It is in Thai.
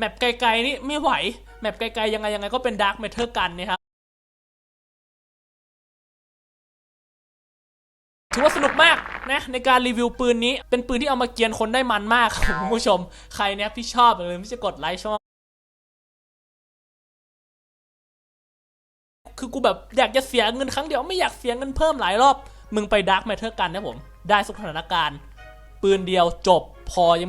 แมปไกลๆนี่ไม่ไหว แมปไกลๆยังไงยังไงก็เป็นดาร์กเมเทอร์กันนะครับถือว่าสนุกมากนะในการรีวิวปืนนี้เป็นปืนที่เอามาเกียนคนได้มันมากครับคุณผู้ชม ใครเนี่ยที่ชอบอย่าลืมที่จะกดไลค์ช่องคือกูแบบอยากจะเสียเงินครั้งเดียวไม่อยากเสียเงินเพิ่มหลายรอบ มึงไปดาร์กเมทอร์กันนะผม ได้สุขสถานการณ์ ปืนเดียวจบพอยังไม่